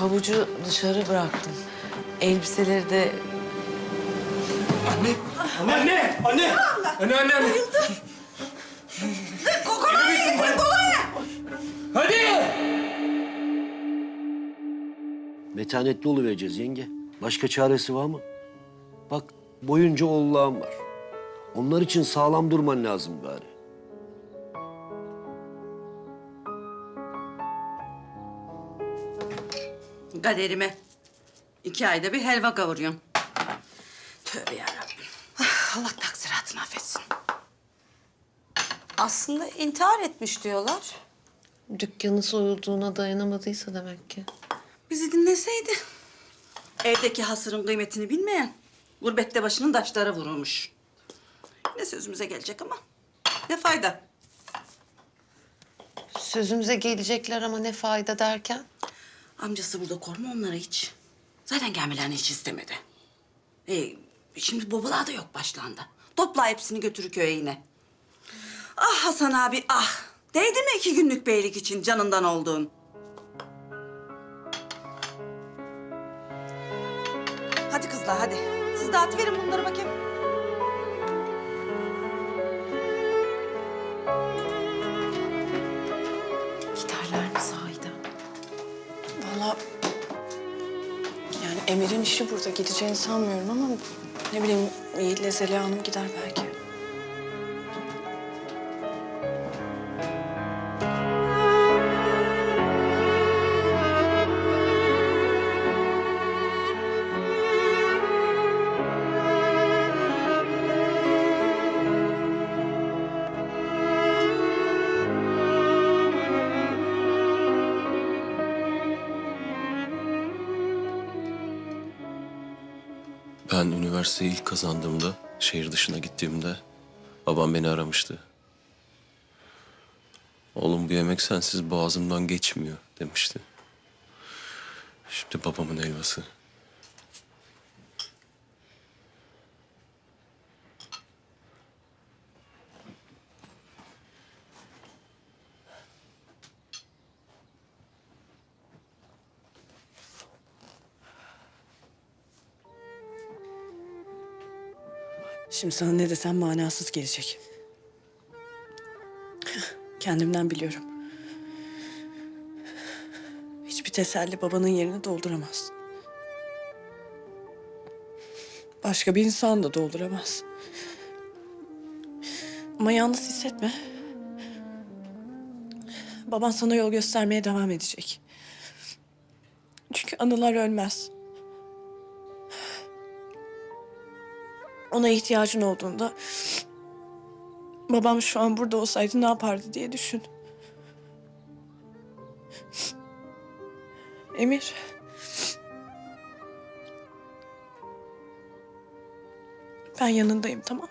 Havucu dışarı bıraktım. Elbiseleri de Anne! Anne! Anne! Anne anne! anne. Hadi! Metanetli oluvereceğiz yenge. Başka çaresi var mı? Bak boyunca oğullarım var. Onlar için sağlam durman lazım bari. Kaderime. iki ayda bir helva kavuruyorsun. Tövbe yarabbim. Ah, Allah taksiratını affetsin. Aslında intihar etmiş diyorlar. dükkanı soyulduğuna dayanamadıysa demek ki. Bizi dinleseydi. Evdeki hasırın kıymetini bilmeyen gurbette başının taşlara vurulmuş. Ne sözümüze gelecek ama ne fayda. Sözümüze gelecekler ama ne fayda derken? Amcası burada korma onlara hiç. Zaten gelmelerini hiç istemedi. E, şimdi babalar da yok başlarında. Topla hepsini götürü köye yine. Ah Hasan abi ah. Değdi mi iki günlük beylik için canından olduğun? Hadi kızlar hadi. Siz dağıtıverin bunları bakayım. Emir'in işi burada gideceğini sanmıyorum ama ne bileyim Yiğit'le Zeliha Hanım gider belki. Ben üniversiteyi ilk kazandığımda, şehir dışına gittiğimde babam beni aramıştı. Oğlum bu yemek sensiz boğazımdan geçmiyor demişti. Şimdi babamın helvası. Şimdi sana ne desem manasız gelecek. Kendimden biliyorum. Hiçbir teselli babanın yerini dolduramaz. Başka bir insan da dolduramaz. Ama yalnız hissetme. Baban sana yol göstermeye devam edecek. Çünkü anılar ölmez. Ona ihtiyacın olduğunda babam şu an burada olsaydı ne yapardı diye düşün. Emir. Ben yanındayım tamam mı?